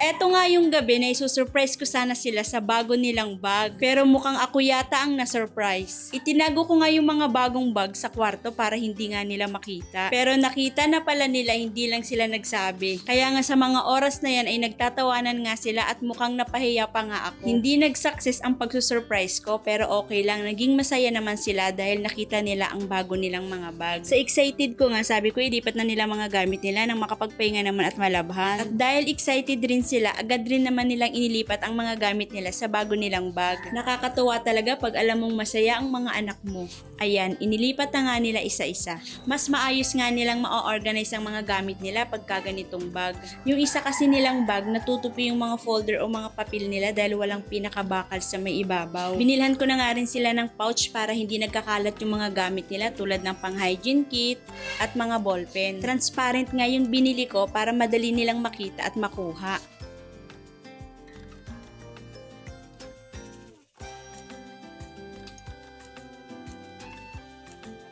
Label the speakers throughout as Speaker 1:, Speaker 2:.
Speaker 1: Eto nga yung gabi na isusurprise ko sana sila sa bago nilang bag. Pero mukhang ako yata ang na-surprise. Itinago ko nga yung mga bagong bag sa kwarto para hindi nga nila makita. Pero nakita na pala nila hindi lang sila nagsabi. Kaya nga sa mga oras na yan ay nagtatawanan nga sila at mukhang napahiya pa nga ako. Hindi nag-success ang pagsusurprise ko pero okay lang. Naging masaya naman sila dahil nakita nila ang bago nilang mga bag. Sa excited ko nga sabi ko ilipat na nila mga gamit nila nang makapagpahinga naman at malabhan. At dahil excited rin sila, agad rin naman nilang inilipat ang mga gamit nila sa bago nilang bag. Nakakatuwa talaga pag alam mong masaya ang mga anak mo. Ayan, inilipat na nga nila isa-isa. Mas maayos nga nilang ma-organize ang mga gamit nila pagka ganitong bag. Yung isa kasi nilang bag, natutupi yung mga folder o mga papel nila dahil walang pinakabakal sa may ibabaw. Binilhan ko na nga rin sila ng pouch para hindi nagkakalat yung mga gamit nila tulad ng pang-hygiene kit at mga ballpen. Transparent nga yung binili ko para madali nilang makita at makuha.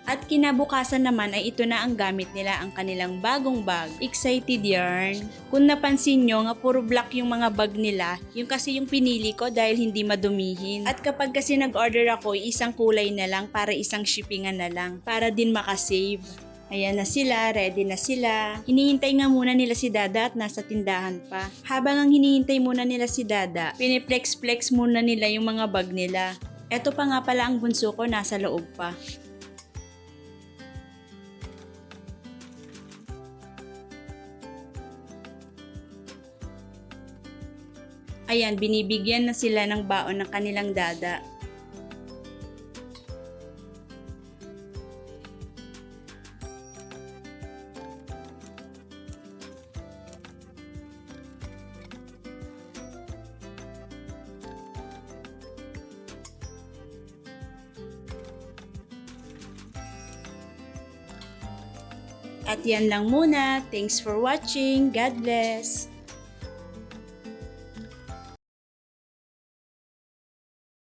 Speaker 1: At kinabukasan naman ay ito na ang gamit nila ang kanilang bagong bag. Excited yarn. Kung napansin nyo nga puro black yung mga bag nila, yung kasi yung pinili ko dahil hindi madumihin. At kapag kasi nag-order ako, isang kulay na lang para isang shippingan na lang para din makasave. Ayan na sila, ready na sila. Hinihintay nga muna nila si Dada at nasa tindahan pa. Habang ang hinihintay muna nila si Dada, piniplex-flex muna nila yung mga bag nila. Eto pa nga pala ang bunso ko nasa loob pa. Ayan, binibigyan na sila ng baon ng kanilang dada. At yan lang muna. Thanks for watching. God bless.